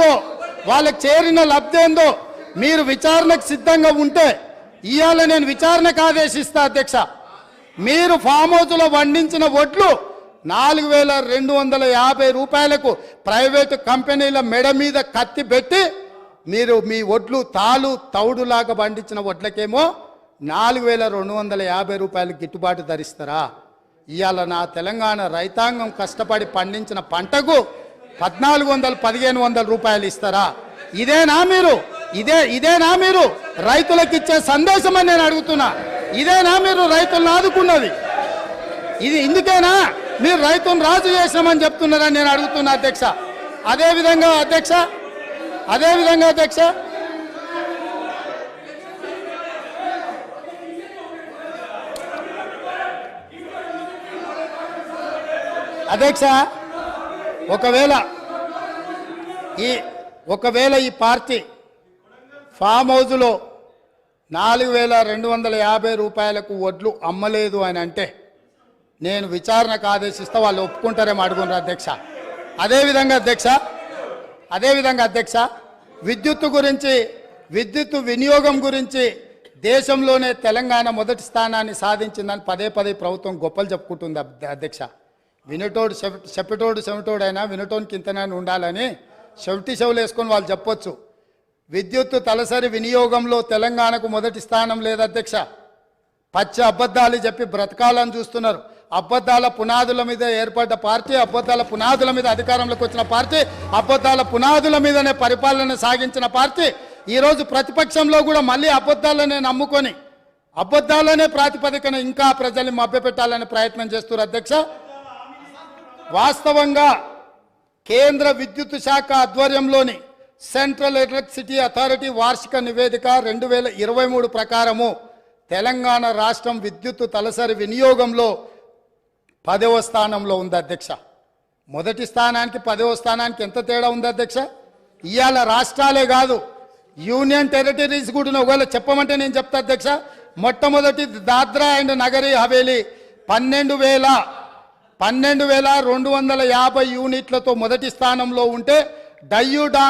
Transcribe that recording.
ఏందో వాళ్ళకి చేరిన లబ్ధి ఏందో మీరు విచారణకు సిద్ధంగా ఉంటే ఇవాళ నేను విచారణకు ఆదేశిస్తా అధ్యక్ష. మీరు ఫామ్ హౌస్లో వండించిన వడ్లు నాలుగు వేల రెండు వందల యాభై రూపాయలకు ప్రైవేటు కంపెనీల మెడ మీద కత్తి పెట్టి మీరు మీ వడ్లు తాలు తౌడులాగా పండించిన వడ్లకేమో నాలుగు వేల రెండు వందల యాభై రూపాయలు గిట్టుబాటు ధరిస్తారా? ఇవాళ నా తెలంగాణ రైతాంగం కష్టపడి పండించిన పంటకు పద్నాలుగు వందలు పదిహేను వందల రూపాయలు ఇస్తారా? ఇదేనా మీరు? ఇదే ఇదేనా మీరు? రైతులకు ఇచ్చే సందేశం అని నేను అడుగుతున్నా. ఇదేనా మీరు? రైతులను ఆదుకున్నది. ఇది ఇందుకేనా? మీరు రైతును రాజు చేసామని చెప్తున్నారని నేను అడుగుతున్నా అధ్యక్ష. అదే విధంగా అధ్యక్ష? అదే విధంగా అధ్యక్ష? అధ్యక్ష ఒకవేళ ఈ ఒకవేళ ఈ పార్టీ ఫామ్ హౌజ్లో నాలుగు వేల రెండు వందల యాభై రూపాయలకు వడ్లు అమ్మలేదు అని అంటే నేను విచారణకు ఆదేశిస్తే వాళ్ళు ఒప్పుకుంటారేమో అడుగున్నారు అధ్యక్ష. అదేవిధంగా అధ్యక్ష అదేవిధంగా అధ్యక్ష విద్యుత్తు గురించి విద్యుత్తు వినియోగం గురించి దేశంలోనే తెలంగాణ మొదటి స్థానాన్ని సాధించిందని పదే పదే ప్రభుత్వం గొప్పలు చెప్పుకుంటుంది అధ్యక్ష. వినటోడు చెప్పటోడు చెమటోడైనా వినటోనికి ఇంతనైనా ఉండాలని చెవిటి చెవులు వేసుకొని వాళ్ళు చెప్పొచ్చు. విద్యుత్తు తలసరి వినియోగంలో తెలంగాణకు మొదటి స్థానం లేదు అధ్యక్ష. పచ్చ అబద్ధాలు చెప్పి బ్రతకాలని చూస్తున్నారు. అబద్ధాల పునాదుల మీద ఏర్పడ్డ పార్టీ అబద్ధాల పునాదుల మీద అధికారంలోకి వచ్చిన పార్టీ అబద్ధాల పునాదుల మీదనే పరిపాలన సాగించిన పార్టీ ఈరోజు ప్రతిపక్షంలో కూడా మళ్ళీ అబద్ధాలనే నమ్ముకొని అబద్ధాలనే ప్రాతిపదికన ఇంకా ప్రజల్ని మభ్యపెట్టాలని ప్రయత్నం చేస్తున్నారు అధ్యక్ష. వాస్తవంగా కేంద్ర విద్యుత్ శాఖ ఆధ్వర్యంలోని సెంట్రల్ ఎలక్ట్రిసిటీ అథారిటీ వార్షిక నివేదిక రెండు వేల ఇరవై మూడు ప్రకారము తెలంగాణ రాష్ట్రం విద్యుత్ తలసరి వినియోగంలో పదవ స్థానంలో ఉంది అధ్యక్ష. మొదటి స్థానానికి పదవ స్థానానికి ఎంత తేడా ఉంది అధ్యక్ష? ఇవాళ రాష్ట్రాలే కాదు యూనియన్ టెరిటరీస్ కూడా ఒకవేళ చెప్పమంటే నేను చెప్తా అధ్యక్ష మొట్టమొదటి దాద్రా అండ్ నగరీ హవేలీ పన్నెండు వేల పన్నెండు వేల రెండు వందల యాభై యూనిట్లతో మొదటి స్థానంలో ఉంటే డయ్యూడా